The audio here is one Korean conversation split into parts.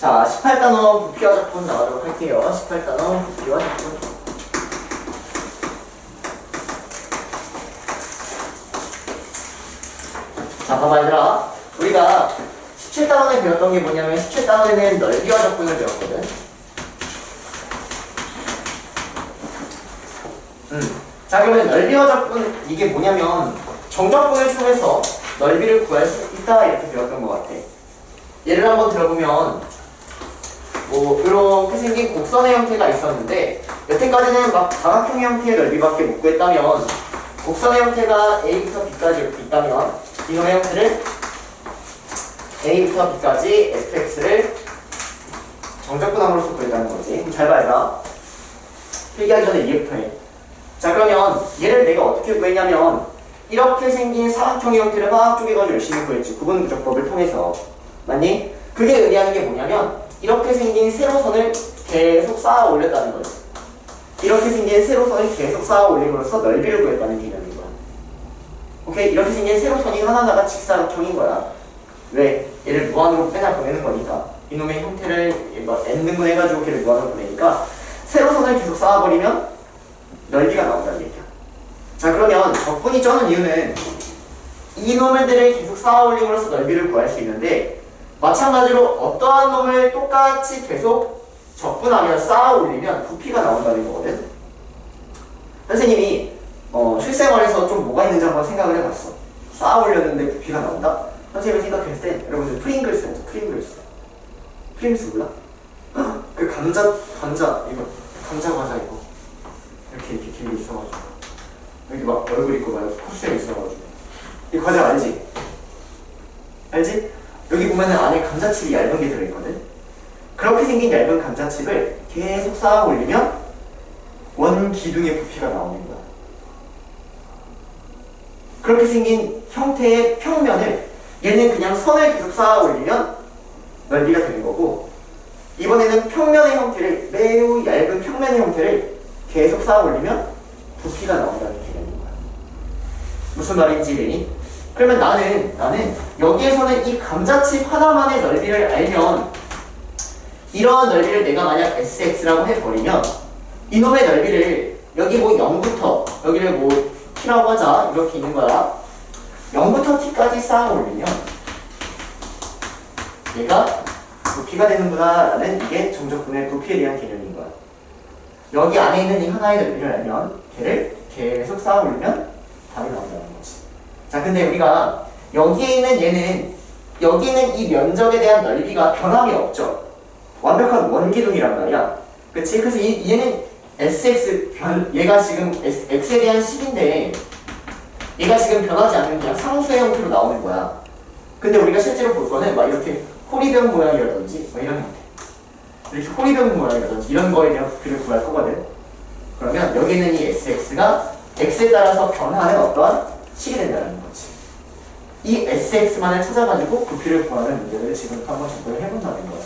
자, 18단원 부피와 적분 나가도록 할게요. 18단원 부피와 적분. 자, 봐봐, 얘들아. 우리가 17단원에 배웠던 게 뭐냐면 17단원에는 넓이와 적분을 배웠거든. 음. 자, 그러면 넓이와 적분, 이게 뭐냐면 정적분을 통해서 넓이를 구할 수 있다 이렇게 배웠던 것 같아. 예를 한번 들어보면 뭐 이렇게 생긴 곡선의 형태가 있었는데 여태까지는 막 다각형 형태의 넓이밖에 못 구했다면 곡선의 형태가 A부터 B까지 이렇게 있다면 이놈의 형태를 A부터 B까지 fx를 정적분함으로써 구했다는 거지. 잘 봐야 필기하기 전에 이해부터 해. 자 그러면 얘를 내가 어떻게 구했냐면 이렇게 생긴 사각형의 형태를 화학 쪽에가지고 열심히 구했지. 구분 부적법을 통해서. 맞니? 그게 의미하는 게 뭐냐면 이렇게 생긴 세로선을 계속 쌓아 올렸다는 거지. 이렇게 생긴 세로선을 계속 쌓아 올림으로써 넓이를 구했다는 개념인 거야. 오케이? 이렇게 생긴 세로선이 하나하나가 직사각형인 거야. 왜? 얘를 무한으로 빼나 보내는 거니까. 이놈의 형태를 뭐 n등분 해가지고 걔를 무한으로 보내니까 세로선을 계속 쌓아버리면 넓이가 나온다는 얘기야. 자 그러면 적분이 쩌는 이유는 이놈들을 계속 쌓아 올림으로써 넓이를 구할 수 있는데 마찬가지로 어떠한 놈을 똑같이 계속 적분하면 쌓아 올리면 부피가 나온다는 거거든. 선생님이 어, 실생활에서 좀 뭐가 있는지 한번 생각을 해봤어. 쌓아 올렸는데 부피가 나온다? 선생님이 생각했을 때 여러분들 프링글스 알죠? 프링글스. 프링글스 몰라? 헉, 그 감자, 감자, 이거, 감자 과자 이거. 이렇게 이렇게 길게 있어가지고. 여기 막 얼굴 있고 막 코스에 있어가지고. 이 과자 알지? 알지? 여기 보면은 안에 감자칩이 얇은 게 들어있거든? 그렇게 생긴 얇은 감자칩을 계속 쌓아 올리면 원 기둥의 부피가 나오는 거야. 그렇게 생긴 형태의 평면을 얘는 그냥 선을 계속 쌓아 올리면 넓이가 되는 거고 이번에는 평면의 형태를 매우 얇은 평면의 형태를 계속 쌓아 올리면 부피가 나온다는 개념인 거야. 무슨 말인지 이해니? 그러면 나는 나는 여기에서는 이 감자칩 하나만의 넓이를 알면 이러한 넓이를 내가 만약 sx라고 해버리면 이놈의 넓이를 여기 뭐 0부터 여기를 뭐 t라고 하자 이렇게 있는 거야. 0부터 t까지 쌓아 올리면 얘가 부피가 되는구나 라는 이게 정적분의 부피에 대한 개념인 거야. 여기 안에 있는 이 하나의 넓이를 알면 걔를 계속 쌓아 올리면 답이 나온다는 거지 자 근데 우리가 여기에 있는 얘는 여기 있는 이 면적에 대한 넓이가 변함이 없죠. 완벽한 원기둥이란 말이야. 그치? 그래서 이, 얘는 sx 변 얘가 지금 S, x에 대한 식인데 얘가 지금 변하지 않는 그냥 상수의 형태로 나오는 거야. 근데 우리가 실제로 볼 거는 막 이렇게 호리병 모양이라든지 뭐 이런 형태. 이렇게 호리병 모양이라든지 이런 거에 대한 부피를 구할 거거든. 그러면 여기 있는 이 sx가 x에 따라서 변하는 어떠 한 식이 된다는 거지 이 sx만을 찾아가지고 부피를 구하는 문제를 지금부터 한번 접근을 해본다는 거야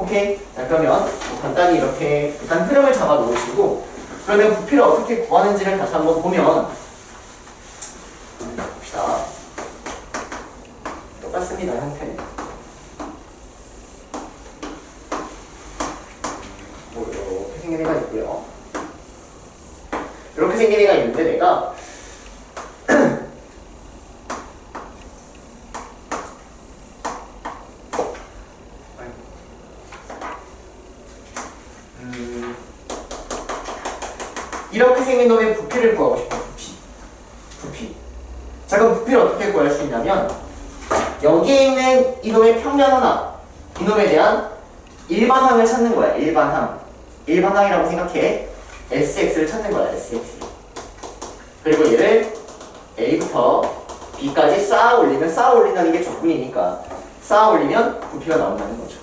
오케이. 자, 그러면 뭐 간단히 이렇게 일단 흐름을 잡아 놓으시고 그러면 부피를 어떻게 구하는지를 다시 한번 보면 봅시다. 똑같습니다, 형태는. 뭐 이렇게 생긴 애가 있고요. 이렇게 생긴 애가 있는데 내가 음, 이렇게 생긴 놈의 부피를 구하고 싶어 부피 부피 자 그럼 부피를 어떻게 구할 수 있냐면 여기에 있는 이놈의 평면 하나 이놈에 대한 일반항을 찾는 거야 일반항 일반항이라고 생각해 sx를 찾는 거야 sx 그리고 얘를 a부터 b까지 쌓아 올리면 쌓아 올린다는 게 적분이니까 쌓아 올리면 부피가 나온다는 거죠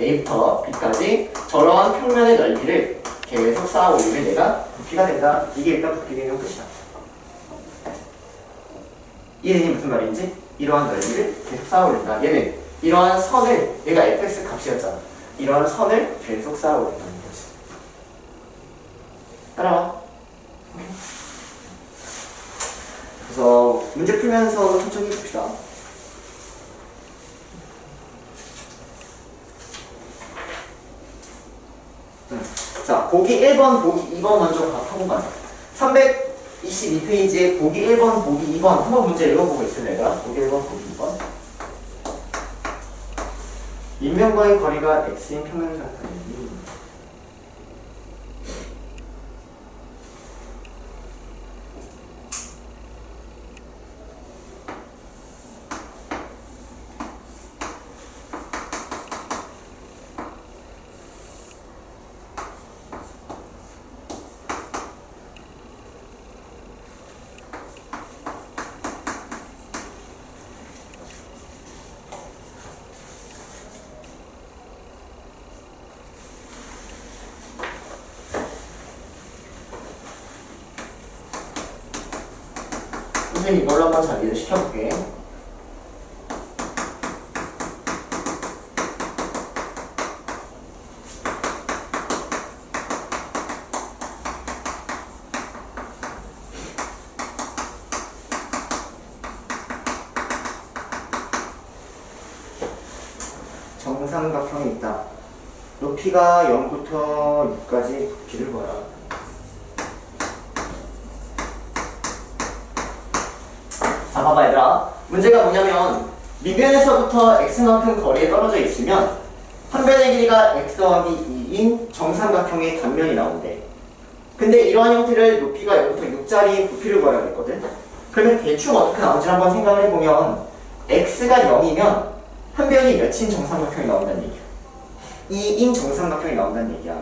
A부터 B까지 저러한 평면의 넓이를 계속 쌓아 올리면 얘가 부피가 된다. 이게 일단 부피 개념 끝이야. 이해되니 무슨 말인지? 이러한 넓이를 계속 쌓아 올린다. 얘는 이러한 선을 얘가 fx 값이었잖아. 이러한 선을 계속 쌓아 올린다는 거지. 따라와. 그래서 문제 풀면서 천천히 봅시다. 네. 자, 보기 1번, 보기 2번 먼저 한번 가요. 322페이지에 보기 1번, 보기 2번 한번 문제 읽어보고 있어 내가. 보기 1번, 보기 2번. 인명과의 거리가 x인 평면상태입니다. 선생님 이걸로 한번 잘 이해를 시켜볼게. 정삼각형이 있다. 높이가 0부터 6까지 부피를 보라. 자, 봐봐, 얘들아. 문제가 뭐냐면, 밑면에서부터 x만큼 거리에 떨어져 있으면, 한 변의 길이가 x 더하기 2인 정삼각형의 단면이 나온대. 근데 이러한 형태를 높이가 0부터 6짜리 부피를 구하려고 했거든. 그러면 대충 어떻게 나오지 한번 생각을 해보면, x가 0이면, 한 변이 몇인 정삼각형이 나온다는 얘기야. 2인 정삼각형이 나온다는 얘기야.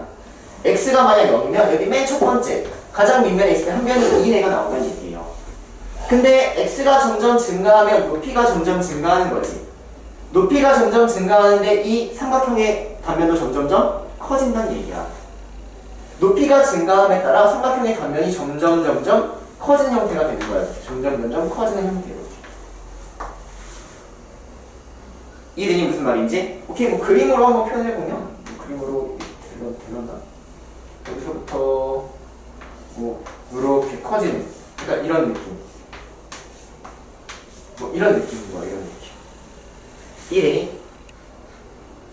x가 만약 0이면, 여기 맨 첫 번째, 가장 밑면에 있을 때한 변이 2인 애가 나온다는 얘기예요. 근데 x가 점점 증가하면 높이가 점점 증가하는 거지. 높이가 점점 증가하는데 이 삼각형의 단면도 점점점 커진다는 얘기야. 높이가 증가함에 따라 삼각형의 단면이 점점 점점 커지는 형태가 되는 거야. 점점 점점 커지는 형태로. 이해되니 무슨 말인지? 오케이, 뭐 그림으로 한번 표현해 보면 뭐 그림으로 되는 되는다. 여기서부터 뭐 이렇게 커지는, 그러니까 이런 느낌. 뭐 이런 느낌인 거야 이런 느낌. 1이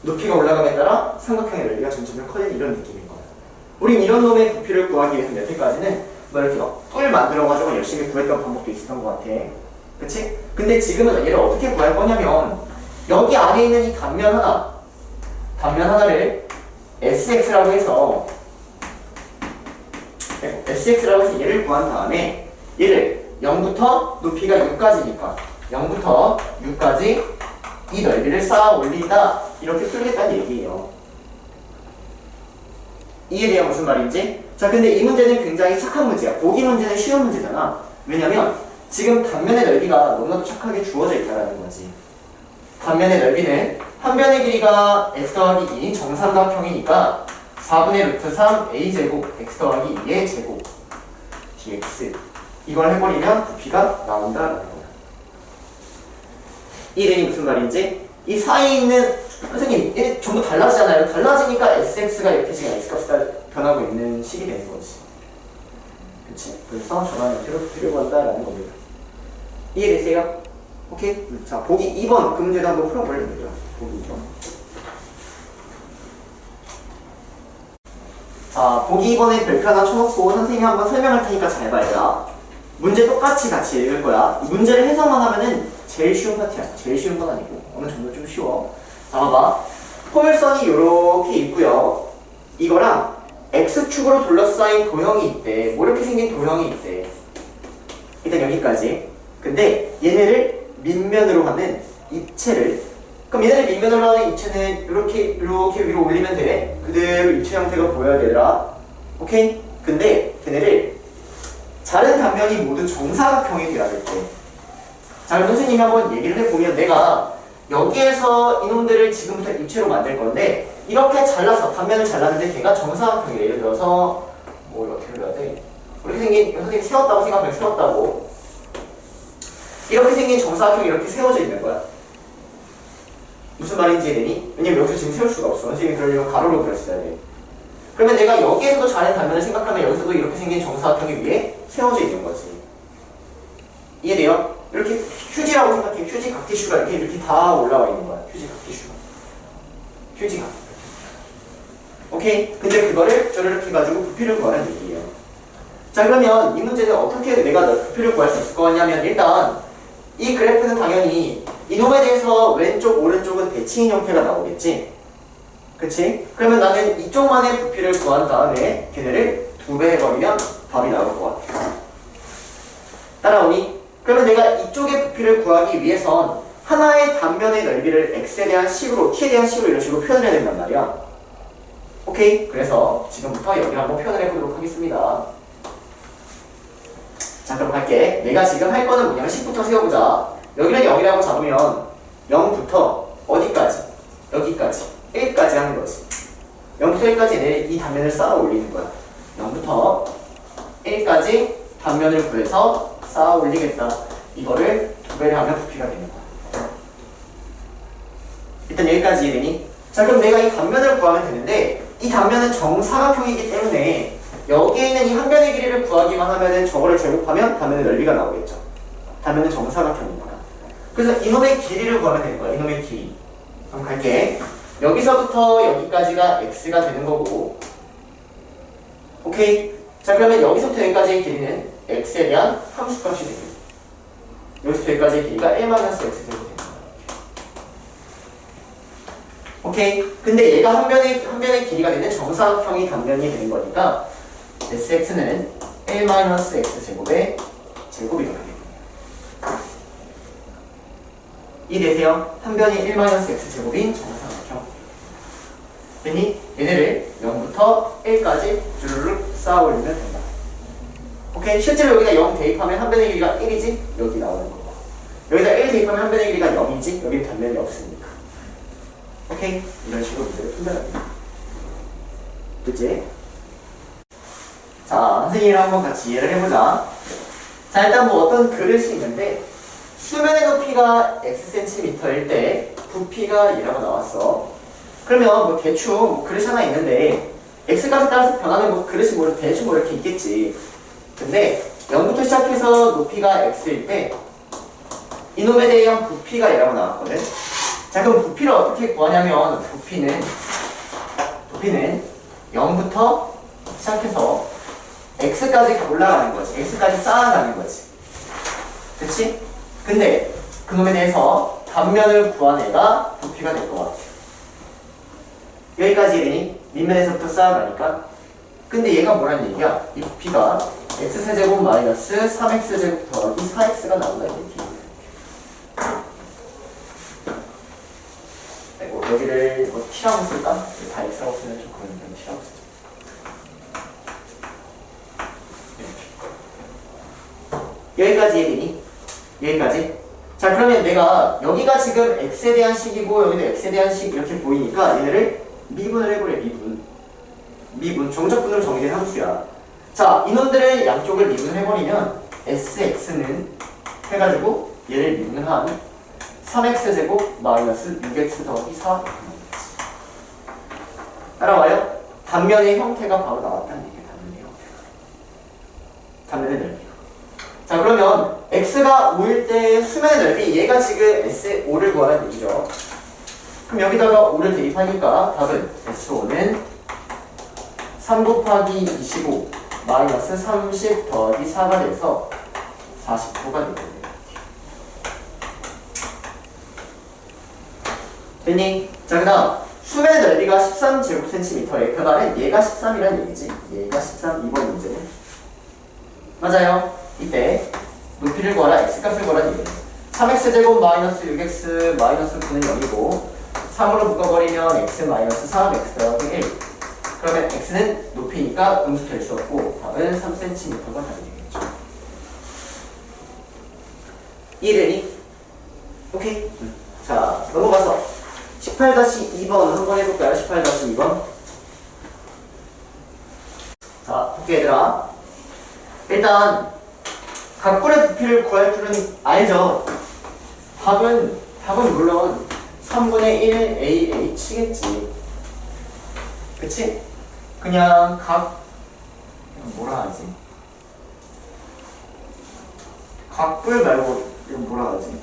높이가 올라감에 따라 삼각형의 넓이가 점점 커지는 이런 느낌인 거야. 우린 이런 놈의 부피를 구하기 위해서 여태까지는 뭐 이렇게 막뿔 만들어가지고 열심히 구했던 방법도 있었던 것 같아. 그치? 근데 지금은 얘를 어떻게 구할 거냐면 여기 안에 있는 이 단면 하나 단면 하나를 SX라고 해서 SX라고 해서 얘를 구한 다음에 얘를 0부터 높이가 6까지니까 0부터 6까지 이 넓이를 쌓아 올린다. 이렇게 풀겠다는 얘기예요. 이해돼요 무슨 말인지? 자 근데 이 문제는 굉장히 착한 문제야. 보기 문제는 쉬운 문제잖아. 왜냐면 지금 단면의 넓이가 너무나도 착하게 주어져 있다는 거지. 단면의 넓이는 한 변의 길이가 x 더하기 2인 정삼각형이니까 4분의 루트 3 a제곱 x 더하기 2의 제곱 dx. 이걸 해버리면 부피가 나온다라는. 이 랭이 무슨 말인지 이 사이에 있는 선생님 얘 전부 달라지잖아요. 달라지니까 sx가 이렇게 지금 x 값이 변하고 있는 식이 되는 거지. 그치? 그래서 저런 형태로 부피를 구한다라는 겁니다. 이해되세요? 오케이? 자 보기 2번 그 문제도 한번 풀어볼래요. 보기 2번. 자, 보기 2번에 별표 하나 쳐놓고 선생님이 한번 설명할 테니까 잘 봐요. 문제 똑같이 같이 읽을 거야. 이 문제를 해석만 하면은 제일 쉬운 파트야. 제일 쉬운 건 아니고 어느 정도 좀 쉬워. 자, 봐봐. 포물선이 이렇게 있고요. 이거랑 x축으로 둘러싸인 도형이 있대. 뭐 이렇게 생긴 도형이 있대. 일단 여기까지. 근데 얘네를 밑면으로 하는 입체를 그럼 얘네를 밑면으로 하는 입체는 이렇게 이렇게 위로 올리면 돼. 그대로 입체 형태가 보여야 되더라. 오케이? 근데 걔네를 다른 단면이 모두 정사각형이 돼야 될 때. 자, 그럼 선생님이 한번 얘기를 해보면 내가 여기에서 이놈들을 지금부터 입체로 만들 건데 이렇게 잘라서 단면을 잘랐는데 걔가 정사각형이 예를 들어서 뭐 이렇게 그려야 돼. 이렇게 생긴 선생님 세웠다고 생각하면 세웠다고 이렇게 생긴 정사각형이 이렇게 세워져 있는 거야. 무슨 말인지 이해되니? 왜냐면 여기서 지금 세울 수가 없어. 선생님이 그러려면 가로로 그렸어야 돼. 그러면 내가 여기에서도 자른 단면을 생각하면 여기서도 이렇게 생긴 정사각형이 위에 세워져 있는 거지. 이해돼요? 이렇게 휴지라고 생각해. 휴지 각티슈가 이렇게 이렇게 다 올라와 있는 거야. 휴지 각티슈가. 휴지가. 오케이? 근데 그거를 쪼르륵 해가지고 부피를 구하는 얘기예요. 자 그러면 이 문제는 어떻게 내가 부피를 구할 수 있을 것 같냐면 일단 이 그래프는 당연히 이놈에 대해서 왼쪽 오른쪽은 대칭인 형태가 나오겠지 그치? 그러면 나는 이쪽만의 부피를 구한 다음에 걔네를 두 배 해버리면 답이 나올 것 같아 따라오니? 그러면 내가 이쪽의 부피를 구하기 위해선 하나의 단면의 넓이를 x에 대한 식으로 t에 대한 식으로 이런 식으로 표현을 해야 된단 말이야. 오케이? 그래서 지금부터 여기를 한번 표현을 해보도록 하겠습니다. 자 그럼 할게. 내가 지금 할 거는 뭐냐면 10부터 세워보자. 여기는 0이라고 잡으면 0부터 어디까지? 여기까지. 1까지 하는 거지. 0부터 1까지 내 이 단면을 쌓아 올리는 거야. 0부터 1까지 단면을 구해서 쌓아 올리겠다 이거를 두 배를 하면 부피가 거야 일단 여기까지 이해되니? 자 그럼 내가 이 단면을 구하면 되는데 이 단면은 정사각형이기 때문에 여기에 있는 이 한 변의 길이를 구하기만 하면은 저거를 제곱하면 단면의 넓이가 나오겠죠. 단면은 정사각형이니까. 그래서 이놈의 길이를 구하면 되는 거야. 이놈의 길이. 그럼 갈게. 여기서부터 여기까지가 x가 되는 거고. 오케이. 자 그러면 여기서부터 여기까지의 길이는 x에 대한 함수값이 되겠다. 여기서부터 여기까지의 길이가 1-x 제곱이 되는 거야. 오케이. 근데 얘가 한 변의 한 변의 길이가 되는 정사각형이 단면이 되는 거니까 sx는 1-x 제곱의 제곱이 되겠네요. 이해되세요? 한 변이 1-x 제곱인 정사각형. 그니 얘네를 0부터 1까지 주르륵 쌓아 올리면 된다. 오케이. 실제로 여기다 0 대입하면 한 변의 길이가 1이지? 여기 나오는 거고. 여기다 1 대입하면 한 변의 길이가 0이지? 여기 단면이 없으니까. 오케이? 이런 식으로 문제를 풀면 됩니다. 그치? 자, 선생님이랑 한번 같이 이해를 해보자. 자, 일단 뭐 어떤 그릇이 있는데, 수면의 높이가 xcm일 때 부피가 이라고 나왔어. 그러면 뭐 대충 뭐 그릇이 하나 있는데, x값에 따라서 변하는 뭐 그릇이 뭐 대충 뭐 이렇게 있겠지. 근데 0부터 시작해서 높이가 x일 때, 이놈에 대한 부피가 이라고 나왔거든. 자, 그럼 부피를 어떻게 구하냐면, 부피는, 부피는 0부터 시작해서 x까지 올라가는 거지. x까지 쌓아가는 거지. 그치? 근데 그놈에 대해서 단면을 구한 애가 부피가 될 것 같아. 여기까지 이르니 밑면에서부터 쌓아가니까 근데 얘가 뭐라는 얘기야? 이 부피가 x세제곱 마이너스 3x제곱 더하기 4x가 나온다 이 얘기. 아이고, 여기를 뭐 t라고 쓸까? 다 x라고 쓰면 좀 그러니까 t라고 쓰자. 여기까지 얘기니? 여기까지? 자 그러면 내가 여기가 지금 x에 대한 식이고 여기도 x에 대한 식 이렇게 보이니까 얘네를 미분을 해보래 미분 미분 정적분으로 정의된 함수야 자 이놈들을 양쪽을 미분을 해버리면 sx는 해가지고 얘를 미분을 한 3x제곱 마이너스 6x 더하기 4 따라와요? 단면의 형태가 바로 나왔다는 얘기야 단면의 형태가 단면의 넓이 자 그러면 x가 5일 때 수면의 넓이 얘가 지금 s 5를 구하라는 얘기죠. 그럼 여기다가 5를 대입하니까 답은 s5는 3 곱하기 25 마이너스 30 더하기 4가 돼서 49가 되겠네요. 됐니? 자 그 다음 수면의 넓이가 13제곱센티미터에 그 말은 얘가 13이라는 얘기지. 얘가 13 이번 문제는 맞아요. 이때 높이를 구하라 x값을 구하라는 얘기예요 3x제곱 마이너스 6x 마이너스 9는 0이고 3으로 묶어버리면 x 마이너스 3x 더하기 1 그러면 x는 높이니까 음수 될 수 없고 답은 3cm가 답이 되겠죠 이해되니? 오케이 자 넘어가서 18-2번 한번 해볼까요? 18-2번 자 볼게 얘들아 일단 각분의 부피를 구할 줄은 알죠. 답은 답은 물론 3분의 1 AH겠지. 그치? 그냥 각 뭐라 하지? 각불 말고 이거 뭐라 하지?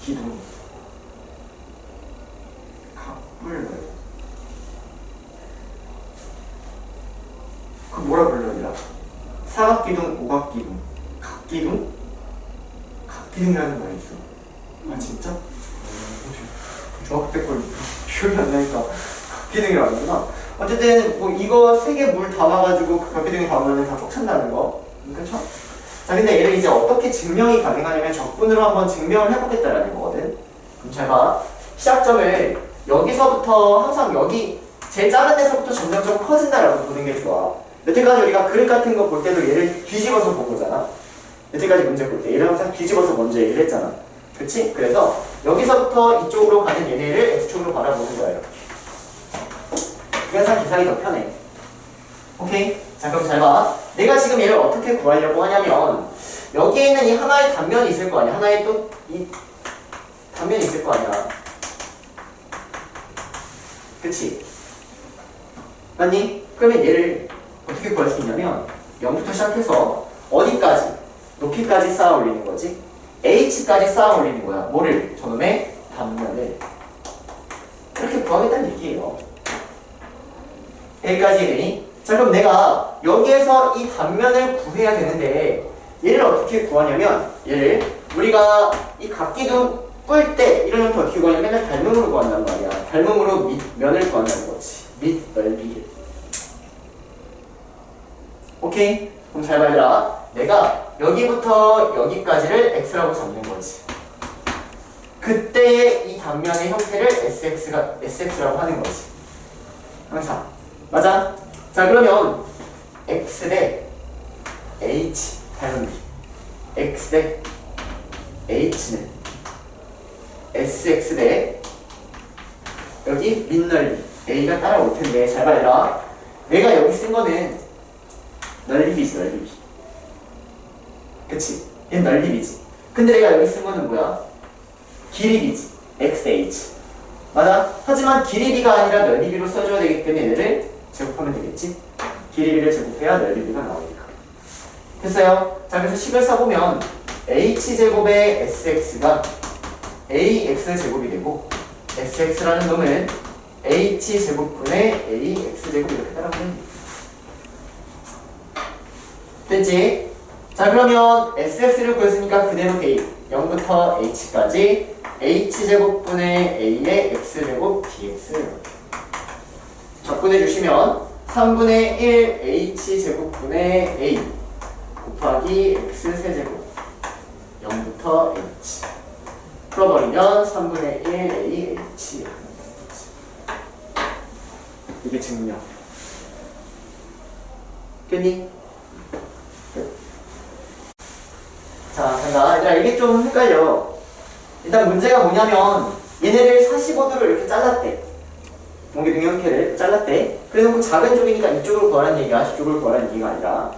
기둥. 각불 말고. 뭐라 불러야 사각기둥, 오각기둥, 각기둥? 각기둥이라는 말이 있어. 아 진짜? 중학교 때걸 기억이 안 나니까 각기둥이라고 하구나. 어쨌든 뭐 이거 세 개 물 담아가지고 그 각기둥이 담으면 다 꽉 찬다는 거. 그렇죠? 자 근데 얘를 이제 어떻게 증명이 가능하냐면 적분으로 한번 증명을 해보겠다라는 거거든. 그럼 잘 봐. 시작점을 여기서부터 항상 여기 제일 작은 데서부터 점점점 커진다라고 보는 게 좋아. 여태까지 우리가 그릇 같은 거 볼 때도 얘를 뒤집어서 본 거잖아. 여태까지 문제 볼 때 얘를 항상 뒤집어서 먼저 얘기를 했잖아. 그치? 그래서 여기서부터 이쪽으로 가는 얘네를 X축으로 바라보는 이렇게. 그래서 계산이 더 편해. 오케이? 자 그럼 잘 봐. 내가 지금 얘를 어떻게 구하려고 하냐면 여기에 있는 이 하나의 단면이 있을 거 아니야. 하나의 또 이 단면이 있을 거 아니야. 그치? 맞니? 그러면 얘를 어떻게 구할 수 있냐면 0부터 시작해서 어디까지? 높이까지 쌓아 올리는 거지. h까지 쌓아 올리는 거야. 뭐를? 저놈의 단면을. 그렇게 구하겠다는 얘기예요. 여기까지 되니? 자 그럼 내가 여기에서 이 단면을 구해야 되는데 얘를 어떻게 구하냐면 얘를 우리가 이 각기둥 뿔 때 이런 형태 어떻게 구하냐면 맨날 닮음으로 구한단 말이야. 닮음으로 밑 면을 구한다는 거지. 밑 넓이를. 오케이? 그럼 잘 봐라. 내가 여기부터 여기까지를 x라고 잡는 거지. 그때 이 단면의 형태를 sx가 sx라고 하는 거지. 항상. 맞아? 자 그러면 x 대 h 비 x 대 h는 sx 대 여기 밑넓이 a가 따라올 텐데 잘 봐라. 내가 여기 쓴 거는 넓이지 넓이. 그치? 얘는 넓이지. 근데 내가 여기 쓴 거는 뭐야? 길이비지. x 대 h. 맞아? 하지만 길이비가 아니라 넓이비로 써줘야 되기 때문에 얘를 제곱하면 되겠지? 길이비를 제곱해야 넓이비가 나오니까. 됐어요? 자, 그래서 식을 써보면 h제곱의 sx가 ax제곱이 되고 sx라는 놈은 h제곱분의 ax제곱 이렇게 따라가면. 됐지? 자, 그러면 sx를 구했으니까 그대로 대입. 0부터 h까지 h제곱분의 a의 x제곱 dx 적분해 주시면 3분의 1 h제곱분의 a 곱하기 x 세제곱 0부터 h 풀어버리면 3분의 1 a h 이게 증명 됐니? 자, 간다. 얘들아, 이게 좀 헷갈려. 일단 문제가 뭐냐면, 얘네를 45도로 이렇게 잘랐대. 공기둥 형태를 잘랐대. 그래놓고 작은 쪽이니까 이쪽을 구하라는 얘기야. 이쪽을 구하라는 얘기가 아니라.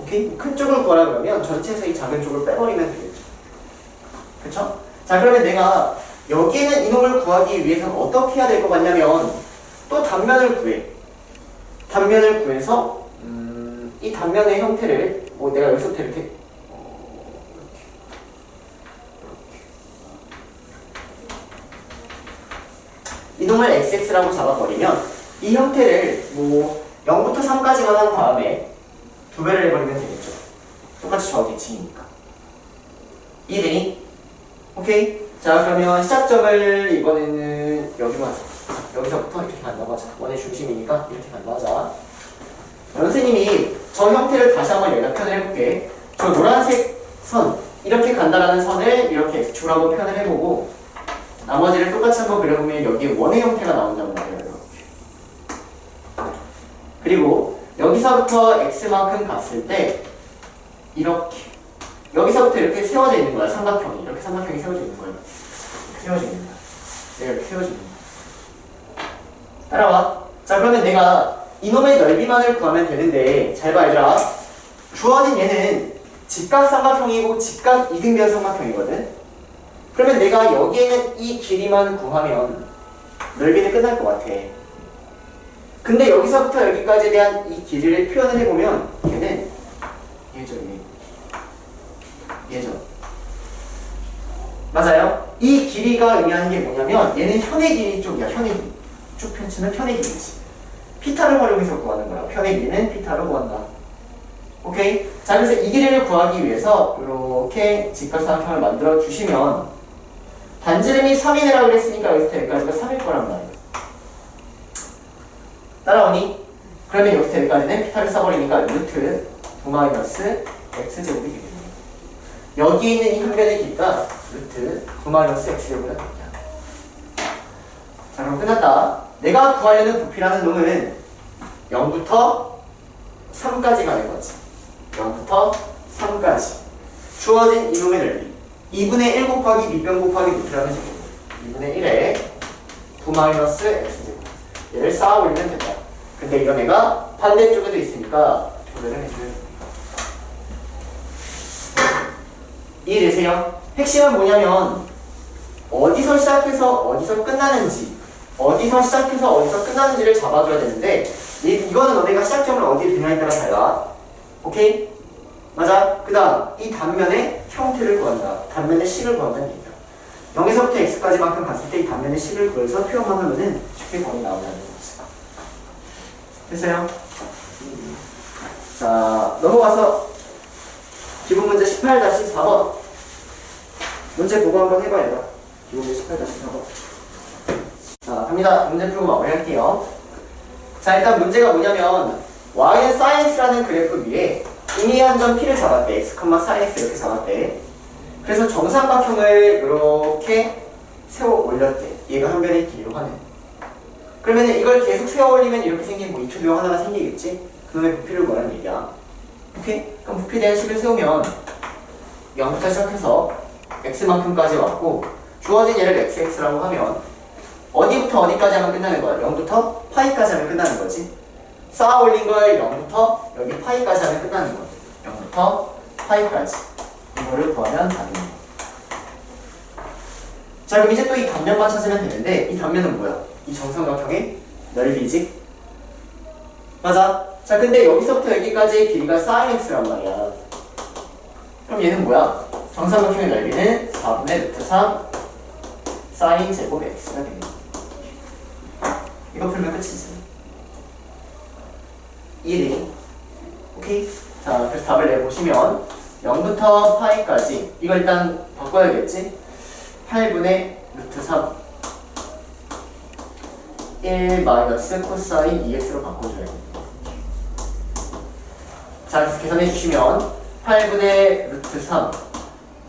오케이? 큰 쪽을 구하라 그러면 전체에서 이 작은 쪽을 빼버리면 되겠죠. 그쵸? 자, 그러면 내가 여기는 이놈을 구하기 위해서는 어떻게 해야 될 것 같냐면, 또 단면을 구해. 단면을 구해서, 음, 이 단면의 형태를, 뭐 내가 여기서부터 이렇게 이동을 xx라고 잡아버리면 이 형태를 뭐 0부터 3까지만 한 다음에 두 배를 해버리면 되겠죠. 똑같이 저대칭이니까. 이해되니? 오케이? 자 그러면 시작점을 이번에는 여기로 하자. 여기서부터 이렇게 간다고 하자. 원의 중심이니까 이렇게 간다고 하자. 선생님이 저 형태를 다시 한번 여기다 표현을 해볼게. 저 노란색 선 이렇게 간다라는 선을 이렇게 x축으로 한번 표현을 해보고 나머지를 똑같이 한번 그려보면 여기에 원의 형태가 나온단 말이에요. 그리고 여기서부터 x만큼 갔을 때 이렇게 여기서부터 이렇게 세워져 있는 거야. 삼각형이 이렇게 삼각형이 세워져 있는 거예요. 거야. 내가 이렇게 있는 거야. 따라와. 자 그러면 내가 이놈의 넓이만을 구하면 되는데 잘 봐 얘들아. 주어진 얘는 직각 삼각형이고 직각 이등변 삼각형이거든. 그러면 내가 여기에는 이 길이만 구하면 넓이는 끝날 것 같아. 근데 여기서부터 여기까지에 대한 이 길이를 표현을 해보면 걔는 얘죠, 얘. 얘죠. 맞아요? 이 길이가 의미하는 게 뭐냐면 얘는 현의 길이 쪽이야, 현의 길이. 쭉 펼치면 현의 길이지. 피타를 활용해서 구하는 거야. 편의 길이는 피타로 구한다. 오케이? 자, 그래서 이 길이를 구하기 위해서 이렇게 직각삼각형을 만들어 주시면 반지름이 3이라고 그랬으니까 여기서 여기까지가 3일 거란 말이야. 따라오니? 그러면 여기서 여기까지는 피타를 써버리니까 루트 2 마이너스 x제곱이 되겠네. 여기 있는 이 한 변의 길이가 루트 2 마이너스 x제곱이다. 자, 그럼 끝났다. 내가 구하려는 부피라는 놈은 0부터 3까지 가는 거지. 0부터 3까지. 주어진 이 놈의 넓이. 2분의 1 곱하기 밑변 곱하기 루트라는 식으로. 2분의 1에 9 마이너스 x제곱. 얘를 쌓아 올리면 된다. 근데 이건 내가 반대쪽에도 있으니까 도배를 해주면. 이해되세요? 핵심은 뭐냐면 어디서 시작해서 어디서 끝나는지 어디서 시작해서 어디서 끝나는지를 잡아줘야 되는데 이, 이거는 너네가 시작점을 어디에 두냐에 따라 달라 오케이? 맞아? 그 다음 이 단면의 형태를 구한다. 단면의 식을 구한다는 얘기다. 0에서부터 x까지만큼 갔을 때 이 단면의 식을 구해서 표현만 하면은 쉽게 범위 나온다는 거지. 됐어요? 자 넘어가서 기본 문제 18-4번. 문제 보고 한번 해봐요. 기본 문제 18-4번. 자 갑니다. 문제 풀고 마무리할게요. 자 일단 문제가 뭐냐면 y는 사이언스라는 그래프 위에 이미 한점 p를 잡았대. X, 사이언스 이렇게 잡았대. 그래서 정삼각형을 이렇게 세워 올렸대. 얘가 한 변의 길이로 하는 그러면 이걸 계속 세워 올리면 이렇게 생긴 뭐 이초도형 하나가 생기겠지? 그놈의 부피를 구하는 얘기야. 오케이? 그럼 부피 대한 식을 세우면 0부터 시작해서 x만큼까지 왔고 주어진 얘를 xx라고 하면 어디부터 어디까지 하면 끝나는 거야? 0부터 파이까지 하면 끝나는 거지 쌓아 올린 걸 0부터 여기 파이까지 하면 끝나는 거야 0부터 파이까지 이거를 구하면 답입니다 자 그럼 이제 또 이 단면만 찾으면 되는데 이 단면은 뭐야? 이 정삼각형의 넓이지 맞아 자 근데 여기서부터 여기까지의 길이가 sin x란 말이야 그럼 얘는 뭐야? 정삼각형의 넓이는 4분의 루트 3 sin 제곱 x가 됩니다. 이거 풀면 끝이지. 1이 오케이? 자, 그래서 답을 내보시면 0부터 파이까지 이거 일단 바꿔야겠지? 8분의 루트 3 1 마이너스 코사인 2x로 바꿔줘야 돼. 자, 그래서 계산해 주시면 8분의 루트 3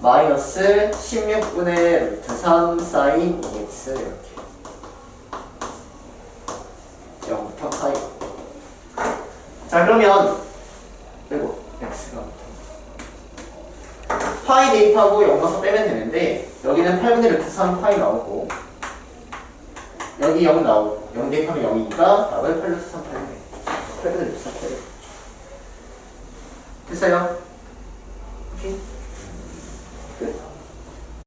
마이너스 16분의 루트 3 사인 2x 이렇게 0부터 파이 자 그러면 그리고 x가 파이 대입하고 0 넣어서 빼면 되는데 여기는 8분의 루트 3 파이 나오고 여기 0 나오고 0 대입하면 0이니까 답을 8 루트 3 파이 8분의 루트 3 파이 됐어요? 오케이?